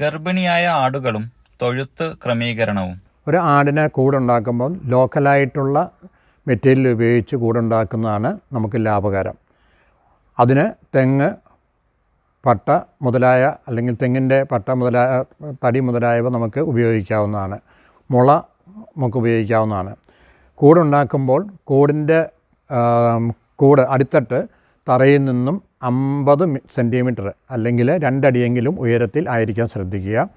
ഗർഭിണിയായ ആടുകളും തൊഴുത്ത് ക്രമീകരണവും. ഒരു ആടിനെ കൂടുണ്ടാക്കുമ്പോൾ ലോക്കലായിട്ടുള്ള മെറ്റീരിയൽ ഉപയോഗിച്ച് കൂടുണ്ടാക്കുന്നതാണ് നമുക്ക് ലാഭകരം. അതിന് തെങ്ങ് പട്ട മുതലായ അല്ലെങ്കിൽ തെങ്ങിന്റെ പട്ട മുതലായ തടി മുതലായവ നമുക്ക് ഉപയോഗിക്കാവുന്നതാണ്. മുള നമുക്ക് ഉപയോഗിക്കാവുന്നതാണ്. കൂടുണ്ടാക്കുമ്പോൾ കൂടിന്റെ കൂട് അടിത്തട്ട് തറയിൽ നിന്നും അമ്പത് സെന്റിമീറ്റർ അല്ലെങ്കിൽ രണ്ടടിയെങ്കിലും ഉയരത്തിൽ ആയിരിക്കാൻ ശ്രദ്ധിക്കുക.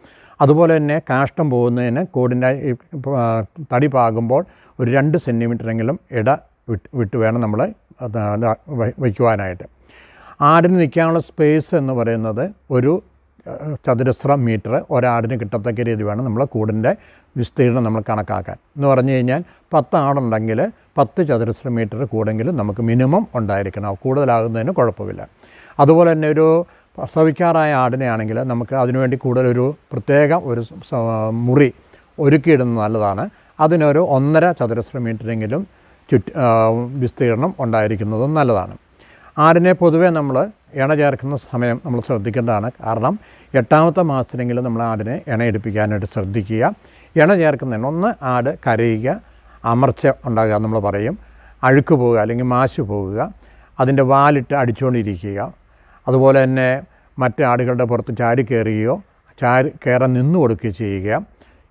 അതുപോലെ തന്നെ കാഷ്ടം പോകുന്നതിന് കൂടിന്റെ തടി പാകുമ്പോൾ ഒരു രണ്ട് സെന്റിമീറ്ററെങ്കിലും ഇട വിട്ട് വിട്ട് വേണം നമ്മൾ വയ്ക്കുവാനായിട്ട്. ആടിന് നിൽക്കാനുള്ള സ്പേസ് എന്ന് പറയുന്നത് ഒരു ചതുരശ്ര മീറ്റർ ഒരാടിന് കിട്ടത്തക്ക രീതി വേണം നമ്മൾ കൂടിന്റെ വിസ്തീർണം നമ്മൾ കണക്കാക്കാൻ. എന്ന് പറഞ്ഞു കഴിഞ്ഞാൽ പത്ത് ആടുണ്ടെങ്കിൽ പത്ത് ചതുരശ്ര മീറ്റർ കൂടെങ്കിലും നമുക്ക് മിനിമം ഉണ്ടായിരിക്കണം. കൂടുതലാകുന്നതിന് കുഴപ്പമില്ല. അതുപോലെ തന്നെ ഒരു പ്രസവിക്കാറായ ആടിനെ ആണെങ്കിൽ നമുക്ക് അതിനുവേണ്ടി കൂടുതലൊരു പ്രത്യേക ഒരു മുറി ഒരുക്കിയിടുന്നത് നല്ലതാണ്. അതിനൊരു ഒന്നര ചതുരശ്ര മീറ്ററെങ്കിലും ചുറ്റ് വിസ്തീർണം ഉണ്ടായിരിക്കുന്നതും നല്ലതാണ്. ആടിനെ പൊതുവെ നമ്മൾ ഇണ ചേർക്കുന്ന സമയം നമ്മൾ ശ്രദ്ധിക്കേണ്ടതാണ്. കാരണം എട്ടാമത്തെ മാസത്തിലെങ്കിലും നമ്മൾ ആടിനെ ഇണയെടുപ്പിക്കാനായിട്ട് ശ്രദ്ധിക്കുക. ഇണ ചേർക്കുന്നതിന് ഒന്ന് ആട് കരയുക അമർച്ച ഉണ്ടാകുക നമ്മൾ പറയും. അഴുക്ക് പോവുക അല്ലെങ്കിൽ മാശ് പോവുക അതിന്റെ വാലിട്ട് അടിച്ചുകൊണ്ടിരിക്കുക. അതുപോലെ തന്നെ മറ്റ് ആടുകളുടെ പുറത്ത് ചാടി കയറുകയോ ചാരി കയറാൻ നിന്നു കൊടുക്കുകയോ ചെയ്യുക.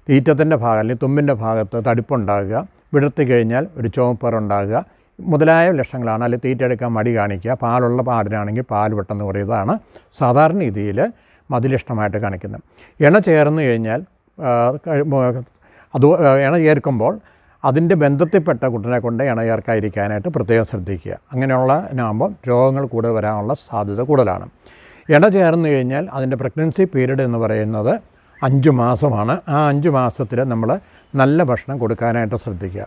തീറ്റത്തിന്റെ ഭാഗം അല്ലെങ്കിൽ തുമ്പിന്റെ ഭാഗത്ത് തടിപ്പുണ്ടാകുക. വിടർത്തി കഴിഞ്ഞാൽ ഒരു ചുവപ്പറുണ്ടാകുക മുതലായ ലക്ഷണങ്ങളാണ്. അല്ലെങ്കിൽ തീറ്റ എടുക്കാൻ മടി കാണിക്കുക. പാലുള്ള പാടിനാണെങ്കിൽ പാൽ വെട്ടെന്ന് പറയുന്നതാണ് സാധാരണ രീതിയിൽ മതിലിഷ്ടമായിട്ട് കാണിക്കുന്നത്. എണ ചേർന്ന് കഴിഞ്ഞാൽ അത് എണ ചേർക്കുമ്പോൾ അതിന്റെ ബന്ധത്തിൽപ്പെട്ട കുട്ടനെ കൊണ്ട് ഇണ ചേർക്കാതിരിക്കാനായിട്ട് പ്രത്യേകം ശ്രദ്ധിക്കുക. അങ്ങനെയുള്ള ഇനാകുമ്പോൾ രോഗങ്ങൾ കൂടുതൽ വരാനുള്ള സാധ്യത കൂടുതലാണ്. ഇണ ചേർന്ന് കഴിഞ്ഞാൽ അതിന്റെ പ്രഗ്നൻസി പീരീഡ് എന്ന് പറയുന്നത് അഞ്ച് മാസമാണ്. ആ അഞ്ച് മാസത്തിൽ നമ്മൾ നല്ല ഭക്ഷണം കൊടുക്കാനായിട്ട് ശ്രദ്ധിക്കുക.